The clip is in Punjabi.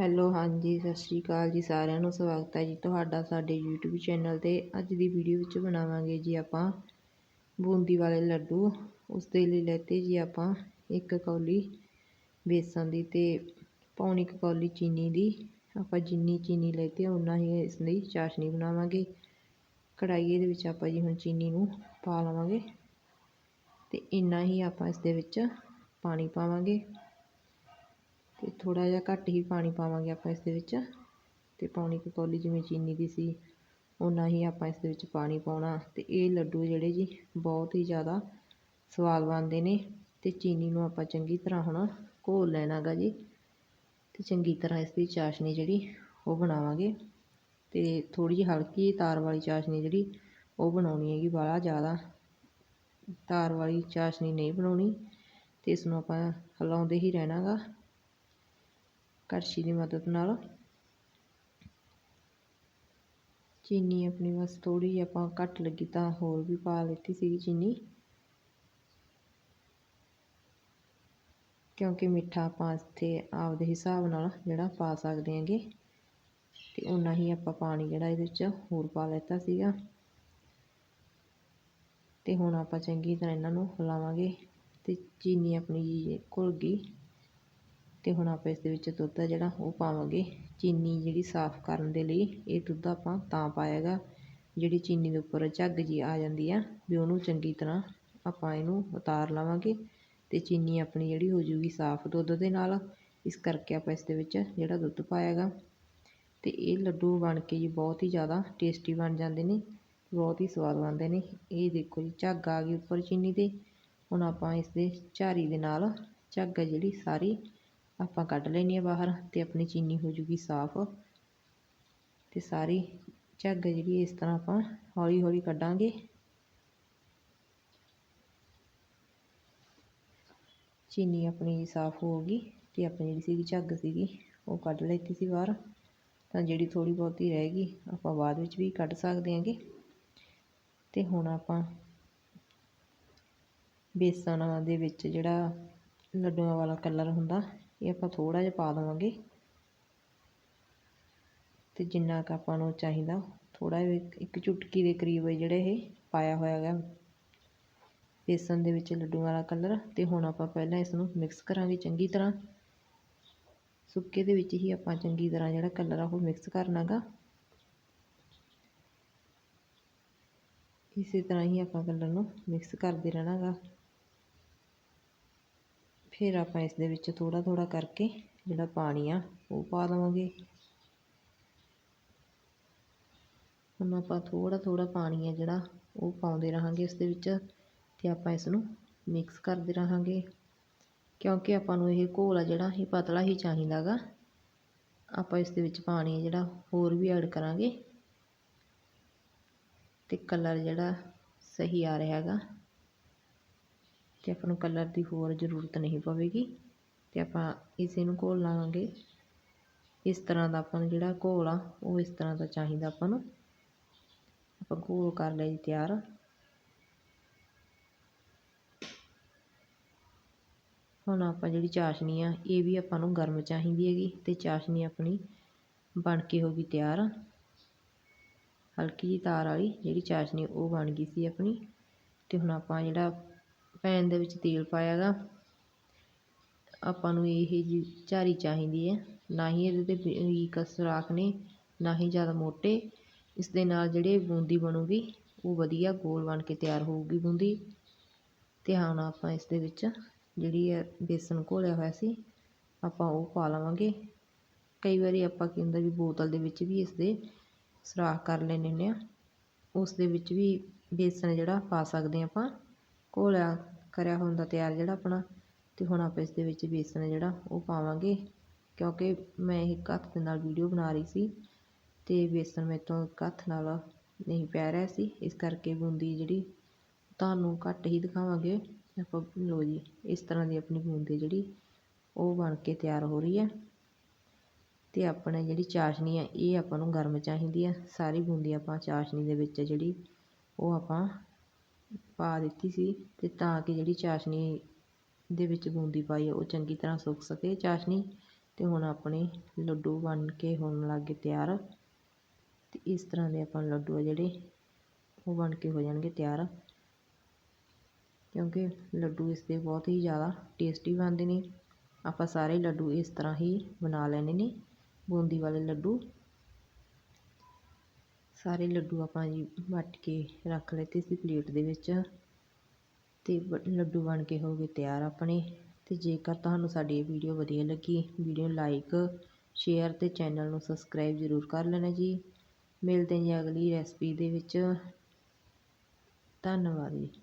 ਹੈਲੋ, ਹਾਂਜੀ, ਸਤਿ ਸ਼੍ਰੀ ਅਕਾਲ ਜੀ ਸਾਰਿਆਂ ਨੂੰ, ਸਵਾਗਤ ਹੈ ਜੀ ਤੁਹਾਡਾ ਸਾਡੇ YouTube ਚੈਨਲ ਤੇ। ਅੱਜ ਦੀ ਵੀਡੀਓ ਵਿੱਚ ਬਣਾਵਾਂਗੇ ਜੀ ਆਪਾਂ ਬੂੰਦੀ ਵਾਲੇ ਲੱਡੂ। ਉਸ ਦੇ ਲਈ ਲੈਤੇ ਜੀ ਆਪਾਂ ਇੱਕ ਕੌਲੀ ਬੇਸਣ ਦੀ ਤੇ ਪੌਣੀ ਕੁ ਕੌਲੀ ਚੀਨੀ ਦੀ। ਆਪਾਂ ਜਿੰਨੀ ਚੀਨੀ ਲੈਤੇ ਉਨਾ ਹੀ ਇਸ ਲਈ ਚਾਸ਼ਨੀ ਬਣਾਵਾਂਗੇ। ਕੜਾਈ ਦੇ ਵਿੱਚ ਆਪਾਂ ਜੀ ਹੁਣ ਚੀਨੀ ਨੂੰ ਪਾ ਲਵਾਂਗੇ ਤੇ ਇੰਨਾ ਹੀ ਆਪਾਂ ਇਸ ਦੇ ਵਿੱਚ ਪਾਣੀ ਪਾਵਾਂਗੇ। ਤੇ ਥੋੜਾ ਜਿਹਾ ਘੱਟ ਹੀ ਪਾਣੀ ਪਾਵਾਂਗੇ ਆਪਾਂ ਇਸ ਦੇ ਵਿੱਚ। ਤੇ ਪਾਉਣੀ ਕੁ ਕੌਲੀ ਜਿਵੇਂ ਚੀਨੀ ਦੀ ਸੀ ਉਨਾ ਹੀ ਆਪਾਂ ਇਸ ਦੇ ਵਿੱਚ ਪਾਣੀ ਪਾਉਣਾ। ਤੇ ਇਹ ਲੱਡੂ ਜਿਹੜੇ ਜੀ ਬਹੁਤ ਹੀ ਜ਼ਿਆਦਾ ਸਵਾਦ ਬਣਦੇ ਨੇ ਤੇ ਚੀਨੀ ਨੂੰ ਆਪਾਂ ਚੰਗੀ ਤਰ੍ਹਾਂ ਹੁਣ ਘੋਲ ਲੈਣਾ ਗਾ ਜੀ। ਤੇ ਚੰਗੀ ਤਰ੍ਹਾਂ ਇਸ ਦੀ ਚਾਸ਼ਨੀ ਜਿਹੜੀ ਉਹ ਬਣਾਵਾਂਗੇ। ਤੇ ਥੋੜੀ ਜਿਹੀ ਹਲਕੀ ਤਾਰ ਵਾਲੀ ਚਾਸ਼ਨੀ ਜਿਹੜੀ ਉਹ ਬਣਾਉਣੀ ਹੈਗੀ ਬਾਹਲਾ ਜ਼ਿਆਦਾ। ਤਾਰ ਵਾਲੀ ਚਾਸ਼ਨੀ ਨਹੀਂ ਬਣਾਉਣੀ ਤੇ ਇਸ ਨੂੰ ਆਪਾਂ ਹਿਲਾਉਂਦੇ ਹੀ ਰਹਿਣਾ ਗਾ। ਕੜਛੀ ਦੀ ਮਦਦ ਨਾਲ। ਚੀਨੀ ਆਪਣੀ ਬਸ ਥੋੜੀ ਜਿਹੀ ਆਪਾਂ ਘੱਟ ਲੱਗੀ ਤਾਂ ਹੋਰ ਵੀ ਪਾ ਲਿੱਤੀ ਸੀਗੀ ਚੀਨੀ। ਕਿਉਂਕਿ ਮਿੱਠਾ ਆਪਾਂ ਇੱਥੇ ਆਪਦੇ ਹਿਸਾਬ ਨਾਲ ਜਿਹੜਾ ਪਾ ਸਕਦੇ ਹਾਂਗੇ। ਤੇ ਉਨਾ ਹੀ ਆਪਾਂ ਪਾਣੀ ਜਿਹੜਾ ਇਹਦੇ ਵਿੱਚ ਹੋਰ ਪਾ ਲੈਤਾ ਸੀਗਾ। ਤੇ ਹੁਣ ਆਪਾਂ ਚੰਗੀ ਤਰ੍ਹਾਂ ਇਹਨਾਂ ਨੂੰ ਹਿਲਾਵਾਂਗੇ। ਤੇ ਚੀਨੀ ਆਪਣੀ ਘੁਲ ਗਈ। ਅਤੇ ਹੁਣ ਆਪਾਂ ਇਸ ਦੇ ਵਿੱਚ ਦੁੱਧ ਆ ਜਿਹੜਾ ਉਹ ਪਾਵਾਂਗੇ। ਚੀਨੀ ਜਿਹੜੀ ਸਾਫ਼ ਕਰਨ ਦੇ ਲਈ ਇਹ ਦੁੱਧ ਆਪਾਂ ਤਾਂ ਪਾਇਆ ਗਾ ਜਿਹੜੀ ਚੀਨੀ ਦੇ ਉੱਪਰ ਝੱਗ ਜੀ ਆ ਜਾਂਦੀ ਆ, ਵੀ ਉਹਨੂੰ ਚੰਗੀ ਤਰ੍ਹਾਂ ਆਪਾਂ ਇਹਨੂੰ ਉਤਾਰ ਲਵਾਂਗੇ ਅਤੇ ਚੀਨੀ ਆਪਣੀ ਜਿਹੜੀ ਹੋ ਜੂਗੀ ਸਾਫ਼ ਦੁੱਧ ਦੇ ਨਾਲ। ਇਸ ਕਰਕੇ ਆਪਾਂ ਇਸ ਦੇ ਵਿੱਚ ਜਿਹੜਾ ਦੁੱਧ ਪਾਇਆ ਗਾ ਅਤੇ ਇਹ ਲੱਡੂ ਬਣ ਕੇ ਜੀ ਬਹੁਤ ਹੀ ਜ਼ਿਆਦਾ ਟੇਸਟੀ ਬਣ ਜਾਂਦੇ ਨੇ, ਬਹੁਤ ਹੀ ਸਵਾਦ ਬਣਦੇ ਨੇ। ਇਹ ਦੇਖੋ ਜੀ, ਝੱਗ ਆ ਗਈ ਉੱਪਰ ਚੀਨੀ ਦੇ ਹੁਣ ਆਪਾਂ ਇਸ ਦੇ ਝਾਰੀ ਦੇ ਨਾਲ ਝੱਗ ਜਿਹੜੀ ਸਾਰੀ ਆਪਾਂ ਕੱਢ ਲੈਣੀ ਆ ਬਾਹਰ ਤੇ ਆਪਣੀ ਚੀਨੀ ਹੋ ਜੂਗੀ ਸਾਫ਼ ਤੇ ਸਾਰੀ ਝੱਗ ਜਿਹੜੀ ਇਸ ਤਰ੍ਹਾਂ ਆਪਾਂ ਹੌਲੀ ਹੌਲੀ ਕੱਢਾਂਗੇ। ਚੀਨੀ ਆਪਣੀ ਸਾਫ਼ ਹੋ ਗਈ ਤੇ ਆਪਣੀ ਜਿਹੜੀ ਸੀਗੀ ਝੱਗ ਸੀਗੀ ਉਹ ਕੱਢ ਲੈਤੀ ਸੀ ਬਾਹਰ। ਤਾਂ ਜਿਹੜੀ ਥੋੜੀ ਬਹੁਤੀ ਰਹਿ ਗਈ ਆਪਾਂ ਬਾਅਦ ਵਿੱਚ ਵੀ ਕੱਢ ਸਕਦੇ ਹਾਂਗੇ। ਤੇ ਹੁਣ ਆਪਾਂ ਬੇਸਣ ਦੇ ਵਿੱਚ ਜਿਹੜਾ ਲੱਡੂਆਂ ਵਾਲਾ ਕਲਰ ਹੁੰਦਾ ਇਹ ਆਪਾਂ ਥੋੜਾ ਜਿਹਾ ਪਾ ਦੇਵਾਂਗੇ। ਤੇ ਜਿੰਨਾ ਕੁ ਆਪਾਂ ਨੂੰ ਚਾਹੀਦਾ ਥੋੜਾ ਜਿਹਾ ਇੱਕ ਚੁਟਕੀ ਦੇ ਕਰੀਬ ਜਿਹੜਾ ਇਹ ਪਾਇਆ ਹੋਇਆ ਹੈਗਾ। ਬੇਸਨ ਦੇ ਵਿੱਚ ਲੱਡੂਆਂ ਵਾਲਾ ਕਲਰ। ਤੇ ਹੁਣ ਆਪਾਂ ਪਹਿਲਾਂ ਇਸ ਨੂੰ ਮਿਕਸ ਕਰਾਂਗੇ ਚੰਗੀ ਤਰ੍ਹਾਂ। ਸੁੱਕੇ ਦੇ ਵਿੱਚ ਹੀ ਆਪਾਂ ਚੰਗੀ ਤਰ੍ਹਾਂ ਜਿਹੜਾ ਕਲਰ ਆ ਉਹ ਮਿਕਸ ਕਰਨਾਗਾ। ਇਸੇ ਤਰ੍ਹਾਂ ਹੀ ਆਪਾਂ ਕਲਰ ਨੂੰ ਮਿਕਸ ਕਰਦੇ ਰਹਿਣਾਗਾ। ਫਿਰ ਆਪਾਂ ਇਸ ਦੇ ਵਿੱਚ ਥੋੜਾ ਥੋੜਾ ਕਰਕੇ ਜਿਹੜਾ ਪਾਣੀ ਆ ਉਹ ਪਾ ਦੇਵਾਂਗੇ। ਹੁਣ ਆਪਾਂ ਥੋੜਾ ਥੋੜਾ ਪਾਣੀ ਆ ਜਿਹੜਾ ਉਹ ਪਾਉਂਦੇ ਰਹਾਂਗੇ ਇਸ ਦੇ ਵਿੱਚ ਤੇ ਆਪਾਂ ਇਸ ਨੂੰ ਮਿਕਸ ਕਰਦੇ ਰਹਾਂਗੇ। ਕਿਉਂਕਿ ਆਪਾਂ ਨੂੰ ਇਹ ਘੋਲ ਆ ਜਿਹੜਾ, ਇਹ ਪਤਲਾ ਹੀ ਚਾਹੀਦਾਗਾ ਆਪਾਂ ਇਸ ਦੇ ਵਿੱਚ ਪਾਣੀ ਜਿਹੜਾ ਹੋਰ ਵੀ ਐਡ ਕਰਾਂਗੇ। ਤੇ ਕਲਰ ਜਿਹੜਾ ਸਹੀ ਆ ਰਿਹਾ ਹੈਗਾ ਅਤੇ ਆਪਾਂ ਨੂੰ ਕਲਰ ਦੀ ਹੋਰ ਜ਼ਰੂਰਤ ਨਹੀਂ ਪਵੇਗੀ ਅਤੇ ਆਪਾਂ ਇਸੇ ਨੂੰ ਘੋਲ ਲਾਂਗੇ। ਇਸ ਤਰ੍ਹਾਂ ਦਾ ਆਪਾਂ ਨੂੰ ਜਿਹੜਾ ਘੋਲ ਆ, ਉਹ ਇਸ ਤਰ੍ਹਾਂ ਦਾ ਚਾਹੀਦਾ ਆਪਾਂ ਨੂੰ। ਆਪਾਂ ਘੋਲ ਕਰ ਲਿਆ ਜੀ ਤਿਆਰ। ਹੁਣ ਆਪਾਂ ਜਿਹੜੀ ਚਾਸ਼ਨੀ ਆ, ਇਹ ਵੀ ਆਪਾਂ ਨੂੰ ਗਰਮ ਚਾਹੀਦੀ ਹੈਗੀ ਤੇ ਚਾਸ਼ਨੀ ਆਪਣੀ ਬਣ ਕੇ ਹੋ ਗਈ ਤਿਆਰ। ਹਲਕੀ ਜੀ ਤਾਰ ਵਾਲੀ ਜਿਹੜੀ ਚਾਸ਼ਨੀ, ਉਹ ਬਣ ਗਈ ਸੀ ਆਪਣੀ। ਤੇ ਹੁਣ ਆਪਾਂ ਜਿਹੜਾ ਪੈਨ ਦੇ ਵਿੱਚ ਤੇਲ ਪਾਇਆ ਗਾ। ਆਪਾਂ ਨੂੰ ਇਹ ਜੀ ਝਾਰੀ ਚਾਹੀਦੀ ਹੈ ਨਾ ਹੀ ਇਹਦੇ 'ਤੇ ਬਰੀਕ ਸੁਰਾਖ ਨੇ, ਨਾ ਹੀ ਜ਼ਿਆਦਾ ਮੋਟੇ। ਇਸ ਦੇ ਨਾਲ ਜਿਹੜੇ ਬੂੰਦੀ ਬਣੂਗੀ, ਉਹ ਵਧੀਆ ਗੋਲ ਬਣ ਕੇ ਤਿਆਰ ਹੋਊਗੀ ਬੂੰਦੀ। ਤੇ ਹੁਣ ਆਪਾਂ ਇਸ ਦੇ ਵਿੱਚ ਜਿਹੜੀ ਹੈ ਬੇਸਨ ਘੋਲਿਆ ਹੋਇਆ ਸੀ, ਆਪਾਂ ਉਹ ਪਾ ਲਵਾਂਗੇ। ਕਈ ਵਾਰੀ ਆਪਾਂ ਕੀ ਹੁੰਦਾ ਵੀ ਬੋਤਲ ਦੇ ਵਿੱਚ ਵੀ ਇਸ ਦੇ ਸੁਰਾਖ ਕਰ ਲੈਂਦੇ ਹੁੰਦੇ ਆ। ਉਸ ਦੇ ਵਿੱਚ ਵੀ ਬੇਸਣ ਜਿਹੜਾ ਪਾ ਸਕਦੇ ਆਪਾਂ। ਘੋਲਿਆ ਕਰਿਆ ਹੁੰਦਾ ਤਿਆਰ ਜਿਹੜਾ ਆਪਣਾ ਅਤੇ ਹੁਣ ਆਪਾਂ ਇਸ ਦੇ ਵਿੱਚ ਬੇਸਣ ਜਿਹੜਾ ਉਹ ਪਾਵਾਂਗੇ। ਕਿਉਂਕਿ ਮੈਂ ਇੱਕ ਹੱਥ ਦੇ ਨਾਲ ਵੀਡੀਓ ਬਣਾ ਰਹੀ ਸੀ ਅਤੇ ਬੇਸਣ ਮੇਰੇ ਤੋਂ ਇੱਕ ਹੱਥ ਨਾਲ ਨਹੀਂ ਪੈ ਰਿਹਾ ਸੀ। ਇਸ ਕਰਕੇ ਬੂੰਦੀ ਜਿਹੜੀ, ਤੁਹਾਨੂੰ ਘੱਟ ਹੀ ਦਿਖਾਵਾਂਗੇ। ਆਪਾਂ ਲੋ ਜੀ, ਇਸ ਤਰ੍ਹਾਂ ਦੀ ਆਪਣੀ ਬੂੰਦੀ ਜਿਹੜੀ, ਉਹ ਬਣ ਕੇ ਤਿਆਰ ਹੋ ਰਹੀ ਹੈ। ਤੇ ਆਪਣੇ ਜਿਹੜੀ ਚਾਸ਼ਨੀ ਆ, ਇਹ ਆਪਾਂ ਨੂੰ ਗਰਮ ਚਾਹੀਦੀ ਆ। ਸਾਰੀ ਬੂੰਦੀ ਆਪਾਂ ਚਾਸ਼ਨੀ ਦੇ ਵਿੱਚ ਜਿਹੜੀ, ਉਹ ਆਪਾਂ ਪਾ ਦਿੱਤੀ ਸੀ ਅਤੇ ਤਾਂ ਕਿ ਜਿਹੜੀ ਚਾਸ਼ਨੀ ਦੇ ਵਿੱਚ ਬੂੰਦੀ ਪਾਈ ਉਹ ਚੰਗੀ ਤਰ੍ਹਾਂ ਸੁੱਕ ਸਕੇ ਚਾਸ਼ਨੀ। ਅਤੇ ਹੁਣ ਆਪਣੇ ਲੱਡੂ ਬਣ ਕੇ ਹੋਣ ਲੱਗ ਗਏ ਤਿਆਰ। ਅਤੇ ਇਸ ਤਰ੍ਹਾਂ ਦੇ ਆਪਾਂ ਲੱਡੂ ਆ ਜਿਹੜੇ, ਉਹ ਬਣ ਕੇ ਹੋ ਜਾਣਗੇ ਤਿਆਰ। ਕਿਉਂਕਿ ਲੱਡੂ ਇਸ ਦੇ ਬਹੁਤ ਹੀ ਜ਼ਿਆਦਾ ਟੇਸਟੀ ਬਣਦੇ ਨੇ। ਆਪਾਂ ਸਾਰੇ ਲੱਡੂ ਇਸ ਤਰ੍ਹਾਂ ਹੀ ਬਣਾ ਲੈਣੇ ਨੇ, ਬੂੰਦੀ ਵਾਲੇ ਲੱਡੂ। ਸਾਰੇ ਲੱਡੂ ਆਪਾਂ ਜੀ ਵੱਟ ਕੇ ਰੱਖ ਲਏ ਸੀ ਪਲੇਟ ਦੇ ਵਿੱਚ। ਤੇ ਲੱਡੂ ਬਣ ਕੇ ਹੋ ਗਏ ਤਿਆਰ ਆਪਣੇ। ਤੇ ਜੇਕਰ ਤੁਹਾਨੂੰ ਸਾਡੀ ਇਹ ਵੀਡੀਓ ਵਧੀਆ ਲੱਗੀ, ਵੀਡੀਓ ਲਾਈਕ ਸ਼ੇਅਰ ਤੇ ਚੈਨਲ ਨੂੰ ਸਬਸਕ੍ਰਾਈਬ ਜ਼ਰੂਰ ਕਰ ਲੈਣਾ ਜੀ। ਮਿਲਦੇ ਹਾਂ ਜੀ ਅਗਲੀ ਰੈਸਪੀ ਦੇ ਵਿੱਚ। ਧੰਨਵਾਦ ਜੀ।